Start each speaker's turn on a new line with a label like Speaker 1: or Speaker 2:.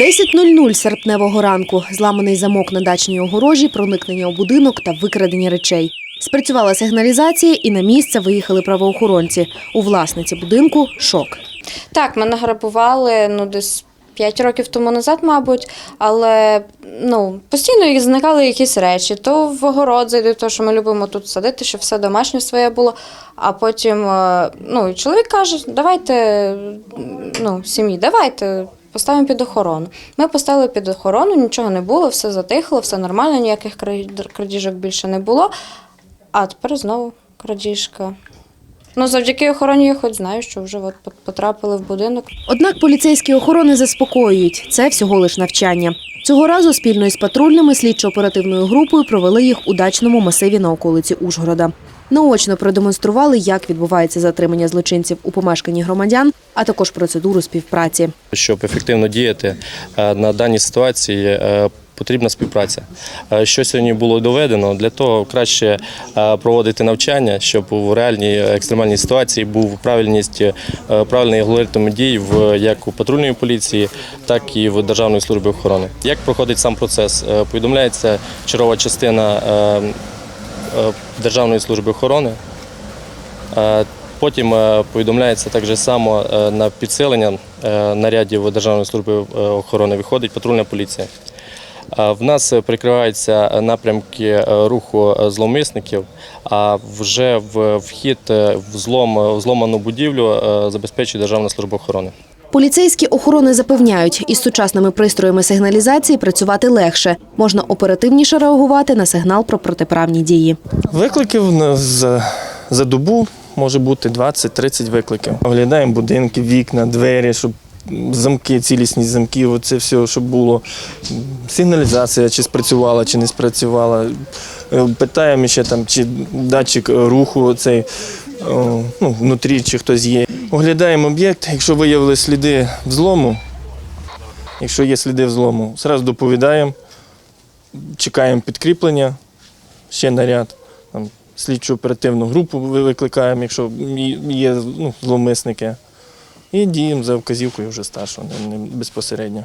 Speaker 1: 10.00 серпневого ранку. Зламаний замок на дачній огорожі, проникнення у будинок та викрадення речей. Спрацювала сигналізація і на місце виїхали правоохоронці. У власниці будинку шок.
Speaker 2: Так, мене грабували ну десь 5 років тому назад, мабуть, але ну постійно зникали якісь речі. То в огород зайдуть, то що ми любимо тут садити, щоб все домашнє своє було. А потім е, ну, чоловік каже: давайте ну, сім'ї, давайте. Поставимо під охорону. Ми поставили під охорону, нічого не було, все затихло, все нормально, ніяких крадіжок більше не було. А тепер знову крадіжка. Ну, завдяки охороні я хоч знаю, що вже от потрапили в будинок.
Speaker 1: Однак поліцейські охорони заспокоюють – це всього лиш навчання. Цього разу спільно із патрульними слідчо-оперативною групою провели їх у дачному масиві на околиці Ужгорода. Наочно продемонстрували, як відбувається затримання злочинців у помешканні громадян, а також процедуру співпраці.
Speaker 3: Щоб ефективно діяти е, на даній ситуації, е, потрібна співпраця. Е, Що сьогодні було доведено, для того краще е, проводити навчання, щоб у реальній екстремальній ситуації був правильність, е, правильний алгоритм дій в як у патрульної поліції, так і в Державної служби охорони. Як проходить сам процес? Е, Повідомляється чергова частина е, е, Державної служби охорони. Е, Потім е, повідомляється так само е, на підсилення е, нарядів Державної служби е, охорони виходить патрульна поліція. Е, В нас е, прикриваються напрямки е, руху е, зловмисників, а вже в вхід в злом в зломану будівлю забезпечує Державна служба охорони.
Speaker 1: Поліцейські охорони запевняють, із сучасними пристроями сигналізації працювати легше. Можна оперативніше реагувати на сигнал про протиправні дії.
Speaker 4: Викликів за добу може бути 20-30 викликів. Оглядаємо будинки, вікна, двері, щоб замки, цілісність замків, оце все, щоб було. Сигналізація, чи спрацювала, чи не спрацювала. Е, Питаємо ще там, чи датчик руху цей ну, внутрі, чи хтось є. Оглядаємо об'єкт, якщо виявили сліди взлому, якщо є сліди взлому, одразу доповідаємо, чекаємо підкріплення, ще наряд. Слідчу оперативну групу викликаємо, якщо є ну, зловмисники і діємо за вказівкою вже старшого, не безпосередньо.